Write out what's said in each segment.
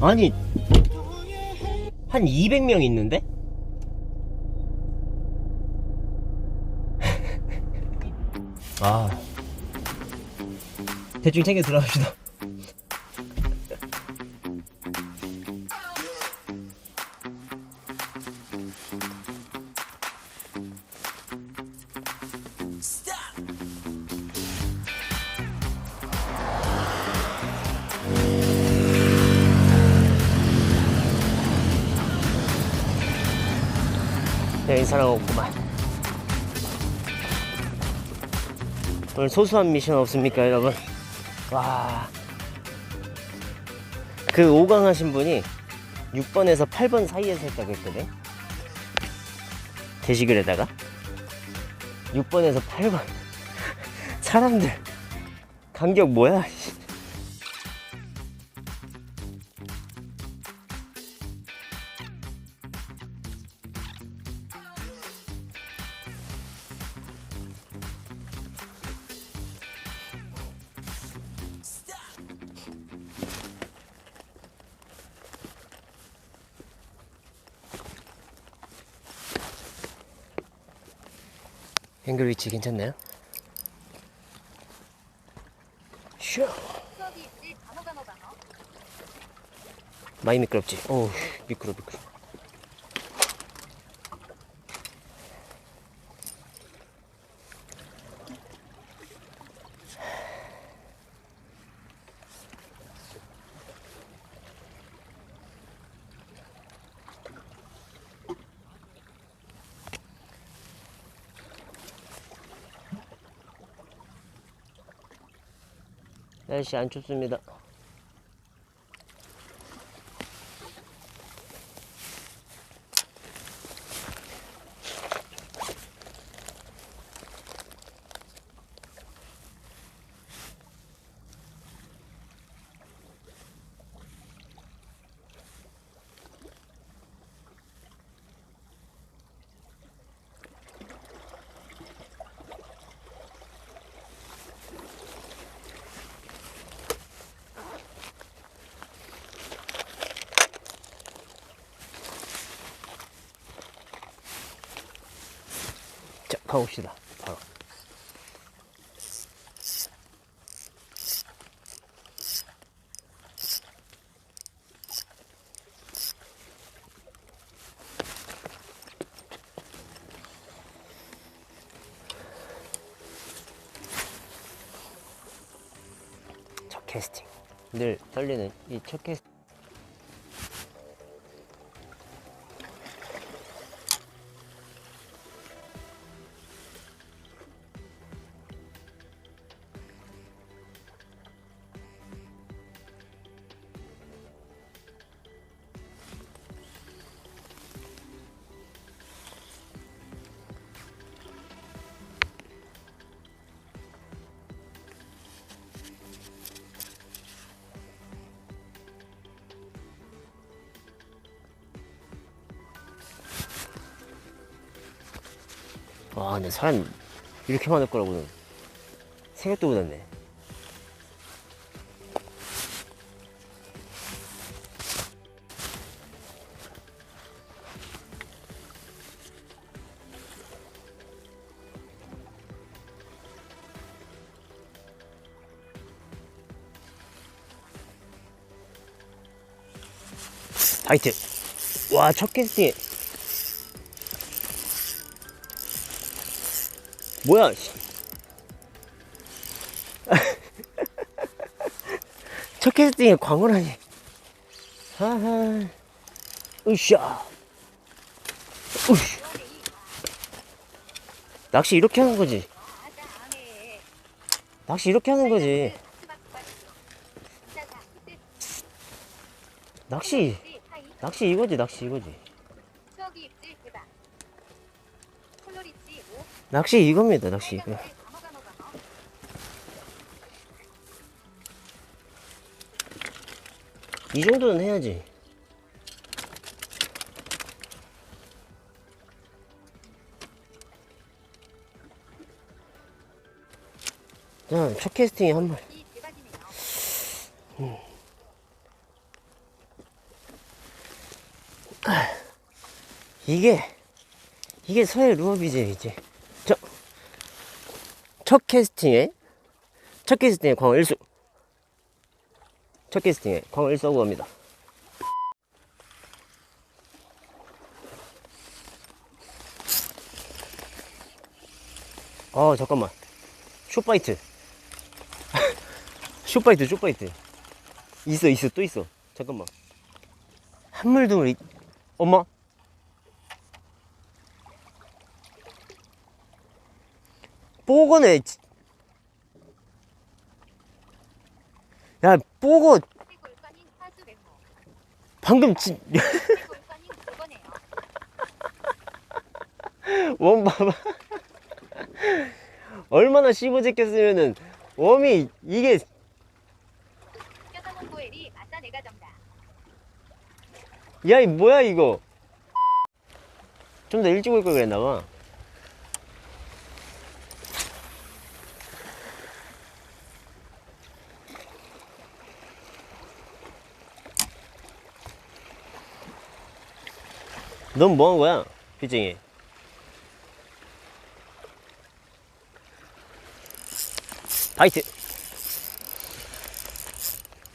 아니 한 200명 있는데? 아 대충 챙겨 들어갑시다 네, 이 사람 없구만. 오늘 소소한 미션 없습니까, 여러분? 와. 그 5강 하신 분이 6번에서 8번 사이에서 했다고 했거든? 게시글에다가. 6번에서 8번. 사람들. 간격 뭐야? 씨. 앵글 위치 괜찮나요? 슈 많이 미끄럽지? 어우 미끄러 미끄러 날씨 안 춥습니다 가봅시다. 바로. 첫 캐스팅. 늘 떨리는 이 첫 캐스팅. 와, 근데 사람 이렇게 많을 거라고는 생각도 못했네. 파이트! 와, 첫 캐스팅! 뭐야? 씨. 첫 캐스팅에 광고라니. 하하. 으쌰. 으쌰. 낚시 이렇게 하는 거지. 낚시 이렇게 하는 거지. 낚시. 낚시 이거지, 낚시 이거지. 낚시 이겁니다, 낚시 이거. 이 정도는 해야지. 자, 첫 캐스팅에 한 번. 이 대박이네요 이게 이게 서해 루어비제 이제 저, 첫 캐스팅에 첫 캐스팅에 광어 일수 첫 캐스팅에 광어 일수 하고 갑니다. 아 잠깐만. 쇼파이트. 쇼파이트 쇼파이트. 있어 있어 또 있어. 잠깐만. 한물둥을 이... 엄마 뽀거네 지- 야 백모. 방금 진. 원 봐봐 얼마나 씹어제꼈으면은 웜이 이게 껴사몬 고엘이 아싸 내가 정다. 야이 뭐야 이거 좀 더 일찍 올 걸 그랬나봐 넌 뭐한 거야 삐쟁이? 바이트.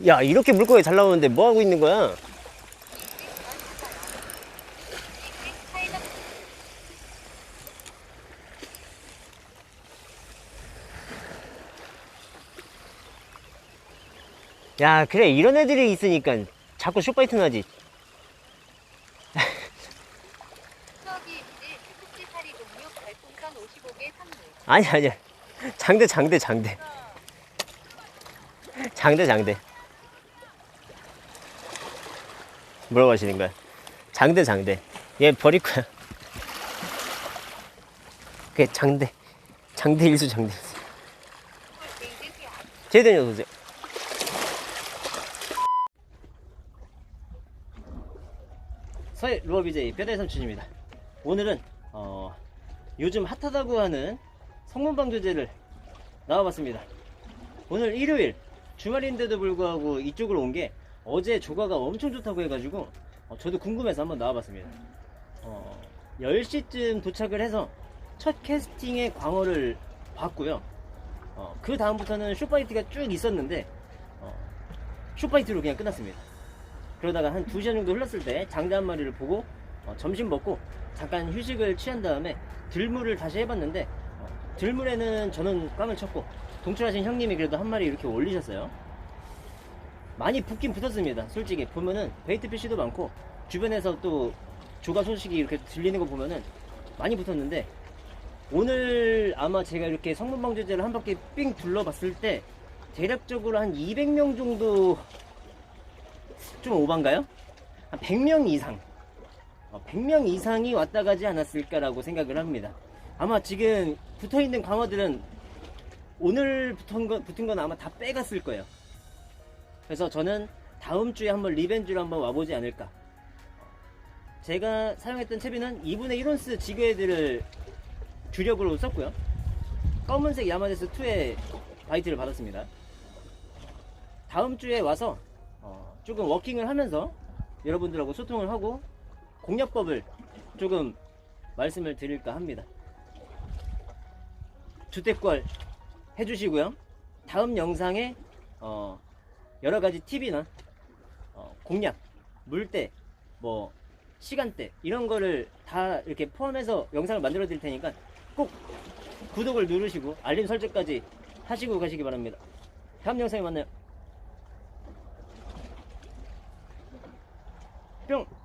야 이렇게 물고기 잘 나오는데 뭐 하고 있는 거야? 야 그래 이런 애들이 있으니까 자꾸 쇼파이트 나지 아니 아니야 장대 장대 장대. 장대 장대. 뭐라고 하시는 거야? 장대 장대. 얘 버릴 거야. 그게 장대. 장대 일수 장대. 제대로 오세요. 서해 루어비제이 뼈대 삼촌입니다. 오늘은 어, 요즘 핫하다고 하는 성문방조제를 나와봤습니다. 오늘 일요일 주말인데도 불구하고 이쪽으로 온 게 어제 조과가 엄청 좋다고 해가지고 어, 저도 궁금해서 한번 나와봤습니다. 어, 10시쯤 도착을 해서 첫 캐스팅의 광어를 봤고요. 어, 그 다음부터는 쇼파이트가 쭉 있었는데 어, 쇼파이트로 그냥 끝났습니다. 그러다가 한 2시간 정도 흘렀을 때 장대 한 마리를 보고 어, 점심 먹고 잠깐 휴식을 취한 다음에 들물을 다시 해봤는데 어, 들물에는 저는 꽝을 쳤고 동출하신 형님이 그래도 한 마리 이렇게 올리셨어요. 많이 붙긴 붙었습니다. 솔직히 보면은 베이트 피쉬도 많고 주변에서 또 조가 소식이 이렇게 들리는 거 보면은 많이 붙었는데 오늘 아마 제가 이렇게 성문방조제를 한 바퀴 삥 둘러봤을 때 대략적으로 한 200명 정도 좀 오반가요? 한 100명 이상 어, 100명 이상이 왔다 가지 않았을까라고 생각을 합니다 아마 지금 붙어 있는 강화들은 오늘 붙은 건, 붙은 건 아마 다 빼갔을 거예요 그래서 저는 다음 주에 한번 리벤지로 한번 와보지 않을까 제가 사용했던 채비는 2분의 1온스 지그헤드를 주력으로 썼고요. 검은색 야마데스 2의 바이트를 받았습니다. 다음 주에 와서 어, 조금 워킹을 하면서 여러분들하고 소통을 하고 공략법을 조금 말씀을 드릴까 합니다. 주택권 해주시고요. 다음 영상에 어, 여러 가지 팁이나 어, 공략, 물때, 뭐 시간대 이런 거를 다 이렇게 포함해서 영상을 만들어 드릴 테니까 꼭 구독을 누르시고 알림 설정까지 하시고 가시기 바랍니다. 다음 영상에 만나요. 뿅!